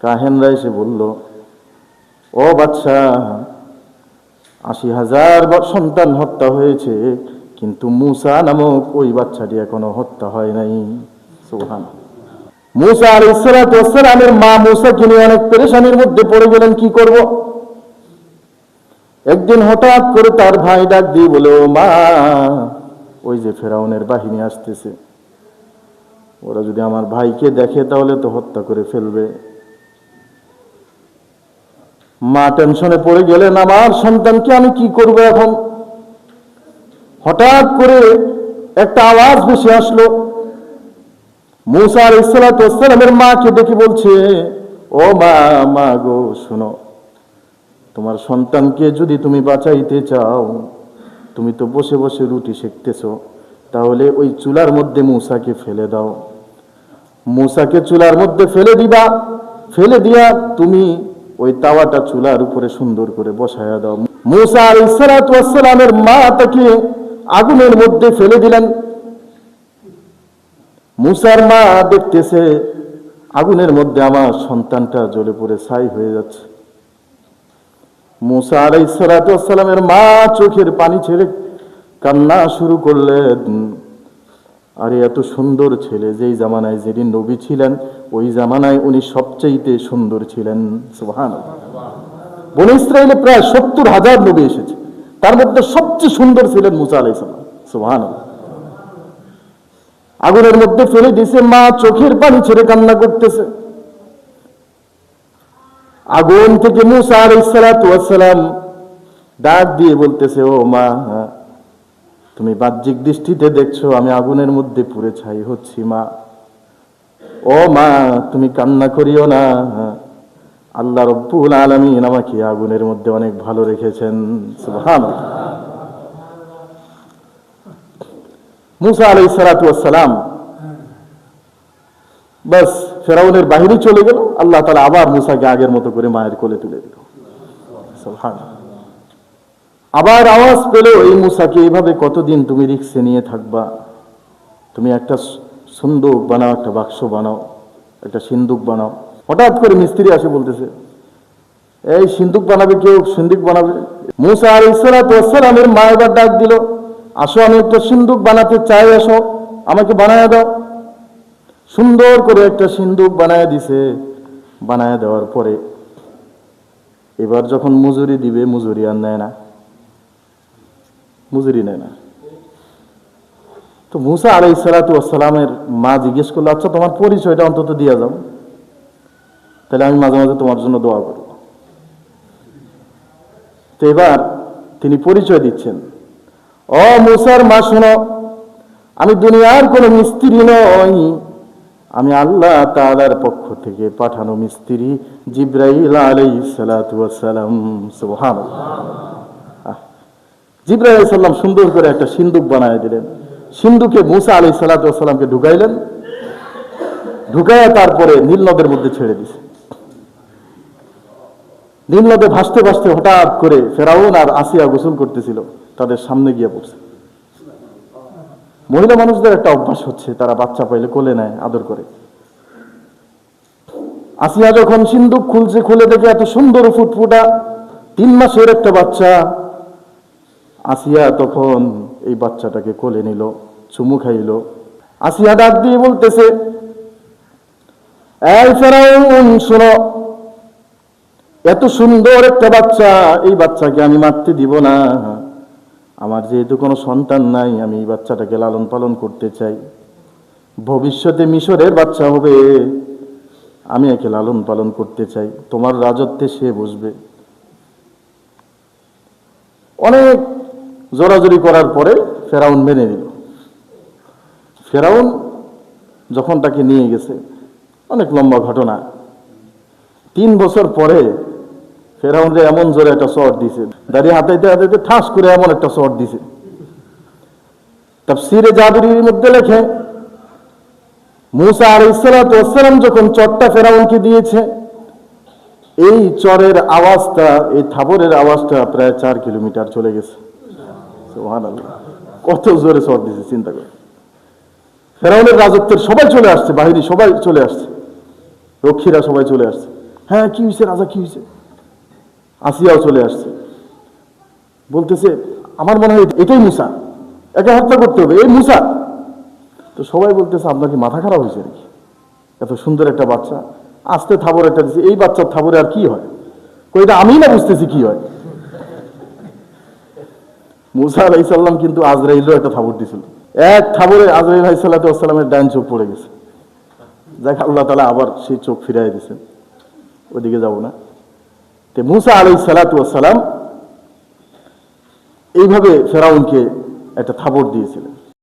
কাহেনরা এসে বলল, ও বাচ্চা আশি হাজার সন্তান হত্যা হয়েছে, কিন্তু মুসা নামক ওই বাচ্চাটি এখনও হত্যা হয় নাই। সুবহান মুসা আর ইসরাতের মা মুসাকে নিয়ে অনেক পেরেশানির মধ্যে পড়ে গেলেন, কি করব? একদিন হঠাৎ করে তার ভাই ডাক দিয়ে বলে, ও মা, ওই যে ফেরাউনের বাহিনী আসতেছে। ওরা যদি আমার ভাইকে দেখে তাহলে তো হত্যা করে ফেলবে। মা টেনশনে পড়ে গেলেন, আমার সন্তানকে আমি কি করব এখন? হঠাৎ করে একটা আওয়াজ ভেসে আসলো। মুসা ইসলাতামের মাকে ডেকে বলছে, ও মা মা গো, শোনো, তোমার সন্তানকে যদি তুমি বাঁচাইতে চাও, তুমি তো বসে বসে রুটি সেকতেছো, তাহলে ওই চুলার মধ্যে মুসাকে ফেলে দাও। মুসাকে চুলার মধ্যে ফেলে দিবা। ফেলে দিয়া তুমি ওই তাওয়াটা চুলার উপরে সুন্দর করে বসায়া দাও। মুসা আলাইসালামের মা তাকে আগুনের মধ্যে ফেলে দিলেন। মুসার মা দেখতেছে আগুনের মধ্যে আমার সন্তানটা জ্বলে পড়ে, ছাই হয়ে যাচ্ছে। মুসা আলাইসালামের মা চোখের পানি ছেড়ে কান্না শুরু করলেন। আরে এত সুন্দর ছেলে, যেই জামানায় যেদিন নবী ছিলেন, ওই জামানায় উনি সবচেয়েতে সুন্দর ছিলেন। সুহান বন ইসরায়েলে প্রায় সত্তর হাজার নবী এসেছে। তার মধ্যে সবচেয়ে সুন্দর ছিলেন মুসা আলাইসালাম সুহান আগুনের মধ্যে ফেলে দিয়েছে মা চোখের পানি ছেড়ে কান্না করতেছে। আগুন থেকে মুসা আলাইসালাম ডাক দিয়ে বলতেছে, ও মা তুমি বাহ্যিক দৃষ্টিতে দেখছ, আমি আগুনের মধ্যে পুড়ে ছাই হচ্ছি, মা। ও মা, তুমি কান্না করিও না। আল্লাহ রব্বুল আলমিন আমাকে আগুনের মধ্যে অনেক ভালো রেখেছেন। সুবহান মুসা আলাই সালাম, বাস ফেরাউনের বাহিরে চলে গেল। আল্লাহ তালা আবার মুসাকে আগের মতো করে মায়ের কোলে তুলে দিল। সুবহান আবার আওয়াজ পেলে, এই মুসাকে এইভাবে কতদিন তুমি রিক্সে নিয়ে থাকবা? তুমি একটা সুন্দর বানাও, একটা বাক্স বানাও, একটা সিন্দুক বানাও। হঠাৎ করে মিস্ত্রি আসে বলতেছে, এই সিন্দুক বানাবে কেউ? সিন্দুক বানাবে? মুসা আর ইসলাতামের মা এবার ডাক দিল, আসো, আমি একটা সিন্দুক বানাতে চাই, আসো, আমাকে বানায় দাও। সুন্দর করে একটা সিন্দুক বানায় দিছে। বানায় দেওয়ার পরে এবার যখন মজুরি দিবে, মজুরি আর নেয় না। মজুরি নেয় না। তো মুসা আলাই সালাতামের মা জিজ্ঞেস করল আচ্ছা তোমার পরিচয়টা অন্তত দিয়ে যাও। তাহলে আমি মাঝে মাঝে তোমার জন্য দোয়া করব। তো এবার তিনি পরিচয় দিচ্ছেন। ও মুসার মা, শোনো, আমি দুনিয়ার কোনো মিস্ত্রি নই। আমি আল্লাহ তালার পক্ষ থেকে পাঠানো মিস্ত্রি জিব্রাইল আলাই সালাতাম সুবহান জিব্রাহিম সাল্লাম সুন্দর করে একটা সিন্দুক বানায় দিলেন। সিন্ধুকে মুসা আলি সাল্লাতামকে ঢুকাইলেন। ঢুকাইয়া তারপরে নীল নদের মধ্যে ছেড়ে দিছে। নীল নদে ভাসতে ভাসতে হঠাৎ করে ফেরাউন আর আসিয়া গোসল করতেছিল, তাদের সামনে গিয়ে পড়ছে। মহিলা মানুষদের একটা অভ্যাস হচ্ছে, তারা বাচ্চা পাইলে কোলে নেয়, আদর করে। আসিয়া যখন সিন্দুক খুলছে, খুলে দেখে এত সুন্দর ফুটফুটা, তিন মাসের একটা বাচ্চা আসিয়া তখন এই বাচ্চাটাকে কোলে নিল, চুমু খাইল। আসিয়া ডাক দিয়ে বলতেছে এত সুন্দর একটা বাচ্চা, এই বাচ্চাকে আমি মারতে দিব না। আমার যেহেতু কোনো সন্তান নাই, আমি এই বাচ্চাটাকে লালন পালন করতে চাই। ভবিষ্যতে মিশরের বাচ্চা হবে, আমি একে লালন পালন করতে চাই। তোমার রাজত্বে সে বসবে। অনেক জোরাজোরি করার পরে ফেরাউন মেনে নিল। ফেরাউন যখন তাকে নিয়ে গেছে, অনেক লম্বা ঘটনা। তিন বছর পরে ফেরাউনরে এমন জোরে একটা শর্ট দিছে, দাঁড়িয়ে হাতাইতে হাতাইতে ঠাস করে এমন একটা শর্ট দিছে। তাফসিরে জাবিরির মধ্যে লেখে, মুসা আর ইসলাম যখন চটটা ফেরাউনকে দিয়েছে, এই চরের আওয়াজটা, এই থাবরের আওয়াজটা প্রায় চার কিলোমিটার চলে গেছে। কত জোরে চর দিছে, চিন্তা করে ফেরাউনের রাজত্বের সবাই চলে আসছে, বাহিনী সবাই চলে আসছে। রক্ষীরা সবাই চলে আসছে। হ্যাঁ কি হয়েছে রাজা, কি হয়েছে আসিয়াও চলে আসছে। বলতেছে, আমার মনে হয় এটাই মুসা। একে হত্যা করতে হবে, এই মুসা। তো সবাই বলতেছে, আপনার কি মাথা খারাপ হয়েছে নাকি? এত সুন্দর একটা বাচ্চা। আস্তে থাবর একটা দিচ্ছে এই বাচ্চার থাবরে আর কি হয়? কই, এটা আমি না বুঝতেছি কি হয়? মুসা আলাইসাল্লাম কিন্তু আজরাইলও একটা থাবর এক থাবরে আজরাইল ডাইন চোখ পড়ে গেছে। দেখ আল্লাহ তালা আবার সেই চোখ ফিরাই দিছে। ওদিকে যাব না। তে মুসা আলাই সালাতাম এইভাবে ফেরাউনকে একটা থাবর দিয়েছিলেন।